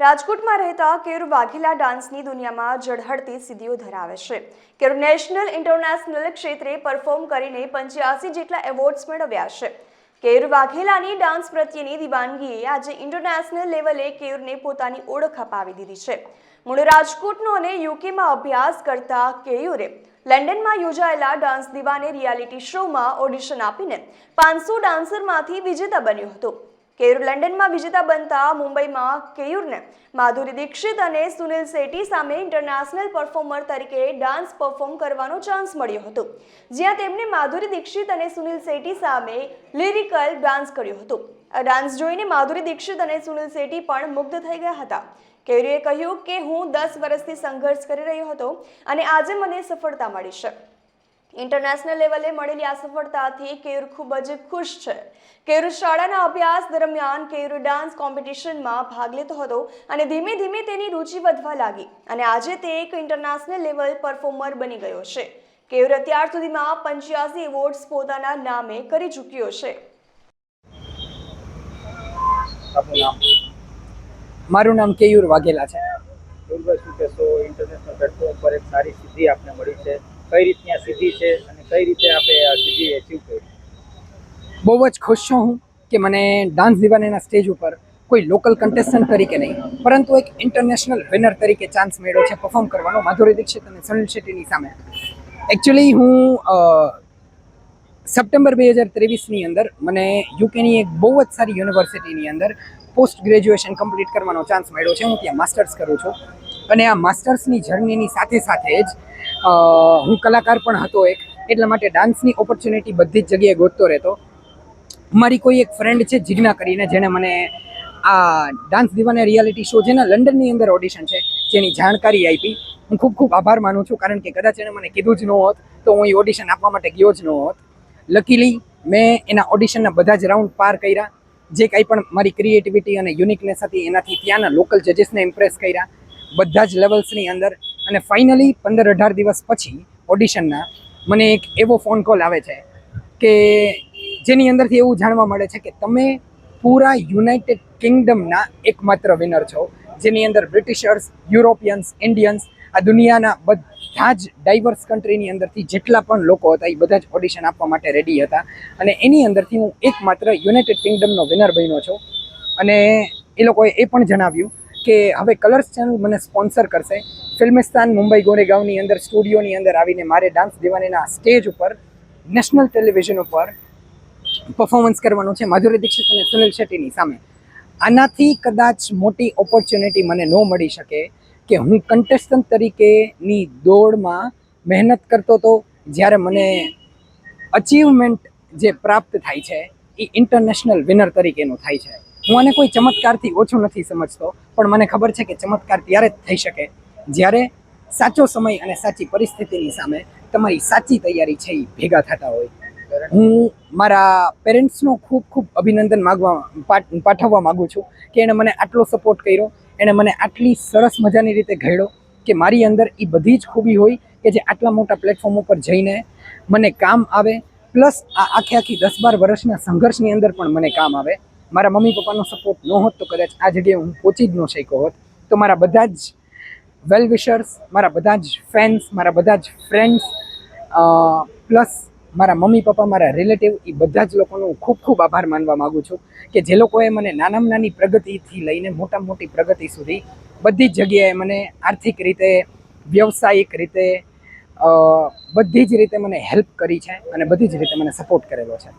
રાજકોટમાં રહેતા કેર વાઘેલા ડાન્સની દુનિયામાં ઝળહળતી સિદ્ધિઓ ધરાવે છે. કેર નેશનલ ઇન્ટરનેશનલ ક્ષેત્રે પરફોર્મ કરીને પંચ્યાસી જેટલા એવોર્ડ્સ મેળવ્યા છે. કેર વાઘેલાની ડાન્સ પ્રત્યેની દિવાનગીએ આજે ઇન્ટરનેશનલ લેવલે કેરને પોતાની ઓળખ અપાવી દીધી છે. મૂળ રાજકોટનો અને યુકેમાં અભ્યાસ કરતા કેયુરે લંડનમાં યોજાયેલા ડાન્સ દિવાને રિયાલિટી શોમાં ઓડિશન આપીને પાંચસો ડાન્સરમાંથી વિજેતા બન્યો હતો. કેયુર લંડનમાં વિજેતા બનતા મુંબઈમાં કેયુરને માધુરી દીક્ષિત અને સુનિલ શેટ્ટી સામે ઇન્ટરનેશનલ પરફોર્મર તરીકે ડાન્સ પરફોર્મ કરવાનો ચાન્સ મળ્યો હતો. જ્યાં તેમણે માધુરી દીક્ષિત અને સુનિલ શેટ્ટી સામે લિરિકલ ડાન્સ કર્યો હતો. આ ડાન્સ જોઈને માધુરી દીક્ષિત અને સુનિલ શેટ્ટી પણ મુગ્ધ થઈ ગયા હતા. કેયુરીએ કહ્યું કે હું દસ વર્ષથી સંઘર્ષ કરી રહ્યો હતો અને આજે મને સફળતા મળી છે. ઇન્ટરનેશનલ લેવલે મળેલી આ સફળતાથી કેયુર ખૂબ જ ખુશ છે. કેયુર શાળાના અભ્યાસ દરમિયાન કેયુર ડાન્સ કોમ્પિટિશનમાં ભાગ લેતો હતો અને ધીમે ધીમે તેની રુચિ વધવા લાગી અને આજે તે એક ઇન્ટરનેશનલ લેવલ પરફોર્મર બની ગયો છે. કેયુર અત્યાર સુધીમાં પંચ્યાસી એવોર્ડ્સ પોતાના નામે કરી ચૂક્યો છે. મારું નામ કેયુર વાઘેલા છે. ઇન્ટરનેશનલ પ્લેટફોર્મ પર એક સારી સિદ્ધિ આપને મળી છે. કઈ રીતની આ સિદ્ધિ છે અને કઈ રીતે આપણે આ સિદ્ધિ એચીવ કરી? બહુ જ ખુશ છું હું કે મને ડાન્સ દિવાનીના સ્ટેજ ઉપર કોઈ લોકલ કન્ટેસ્ટન્ટ તરીકે નહીં, પરંતુ એક ઇન્ટરનેશનલ વિનર તરીકે ચાન્સ મેળવ્યો છે પરફોર્મ કરવાનો. માધુરી દીક્ષિત અને સુનિલ શેટ્ટીની સામે. એકચ્યુઅલી હું સપ્ટેમ્બર બે હજાર ત્રેવીસની અંદર મને યુકેની એક બહુ જ સારી યુનિવર્સિટીની અંદર પોસ્ટ ગ્રેજ્યુએશન કમ્પ્લીટ કરવાનો ચાન્સ મળ્યો છે. હું ત્યાં માસ્ટર્સ કરું છું. અને આ માસ્ટર્સની જર્નીની સાથે સાથે જ હું કલાકાર પણ હતો એક, એટલા માટે ડાન્સની ઓપોર્ચ્યુનિટી બધી જ જગ્યાએ ગોતતો રહેતો. મારી કોઈ એક ફ્રેન્ડ છે જિજ્ઞા કરીને, જેણે મને આ ડાન્સ દીવાને રિયાલિટી શો જેના લંડનની અંદર ઓડિશન છે, જેની જાણકારી આપી. હું ખૂબ ખૂબ આભાર માનું છું, કારણ કે કદાચ એણે મને કીધું જ ન હોત તો હું એ ઓડિશન આપવા માટે ગયો જ ન હોત. લકીલી મેં એના ઓડિશનના બધા જ રાઉન્ડ પાર કર્યા. જે કાંઈ પણ મારી ક્રિએટિવિટી અને યુનિકનેસ હતી, એનાથી ત્યાંના લોકલ જજીસને ઇમ્પ્રેસ કર્યા. બધા જ લેવલ્સની અંદર. અને ફાઇનલી પંદર અઢાર દિવસ પછી ઓડિશનના મને એક એવો ફોન કોલ આવે છે કે જેની અંદરથી એવું જાણવા મળે છે કે તમે પૂરા યુનાઇટેડ કિંગડમના એકમાત્ર વિનર છો. જેની અંદર બ્રિટિશર્સ યુરોપિયન્સ ઇન્ડિયન્સ આ દુનિયાના બધા જ ડાઇવર્સ કન્ટ્રીની અંદરથી જેટલા પણ લોકો હતા એ બધા જ ઓડિશન આપવા માટે રેડી હતા. અને એની અંદરથી હું એકમાત્ર યુનાઇટેડ કિંગડમનો વિનર બન્યો છું. અને એ લોકોએ એ પણ જણાવ્યું કે હવે કલર્સ ચેનલ મને સ્પોન્સર કરશે. ફિલ્મિસ્તાન મુંબઈ ગોરેગાંવની અંદર, સ્ટુડિયોની અંદર આવીને મારે ડાન્સ દીવાનીના સ્ટેજ ઉપર, નેશનલ ટેલિવિઝન ઉપર પરફોર્મન્સ કરવાનું છે માધુરી દીક્ષિત અને સુનિલ શેટ્ટીની સામે. આનાથી કદાચ મોટી ઓપોર્ચ્યુનિટી મને ન મળી શકે કે હું કન્ટેસ્ટન્ટ તરીકેની દોડમાં મહેનત કરતો હતો જ્યારે મને અચીવમેન્ટ જે પ્રાપ્ત થાય છે, એ ઇન્ટરનેશનલ વિનર તરીકેનું થાય છે. હું આને કોઈ ચમત્કારથી ઓછું નથી સમજતો, પણ મને ખબર છે કે ચમત્કાર ત્યારે જ થઈ શકે. જ્યારે સાચો સમય અને સાચી પરિસ્થિતિની સામે તમારી સાચી તૈયારી છે એ ભેગા થતા હોય. હું મારા પેરેન્ટ્સનો ખૂબ ખૂબ અભિનંદન માગવા પાઠ- પાઠવવા માગું છું કે એણે મને આટલો સપોર્ટ કર્યો, એણે મને આટલી સરસ મજાની રીતે ઘડ્યો કે મારી અંદર એ બધી જ ખૂબી હોય કે જે આટલા મોટા પ્લેટફોર્મ ઉપર જઈને મને કામ આવે પ્લસ આ આખે આખી દસ બાર વર્ષના સંઘર્ષની અંદર પણ મને કામ આવે. મારા મમ્મી પપ્પાનો સપોર્ટ ન હોત તો કદાચ આ જગ્યાએ હું પહોંચી જ ન શક્યો હોત. તો મારા બધા જ વેલ વિશર્સ મારા બધા જ ફેન્સ મારા બધા જ ફ્રેન્ડ્સ પ્લસ મારા મમ્મી પપ્પા, મારા રિલેટિવ એ બધા જ લોકોનો હું ખૂબ ખૂબ આભાર માનવા માગું છું કે જે લોકોએ મને નાનામાં નાની પ્રગતિથી લઈને મોટા મોટી પ્રગતિ સુધી બધી જ જગ્યાએ મને આર્થિક રીતે, વ્યવસાયિક રીતે બધી જ રીતે મને હેલ્પ કરી છે અને બધી જ રીતે મને સપોર્ટ કરેલો છે.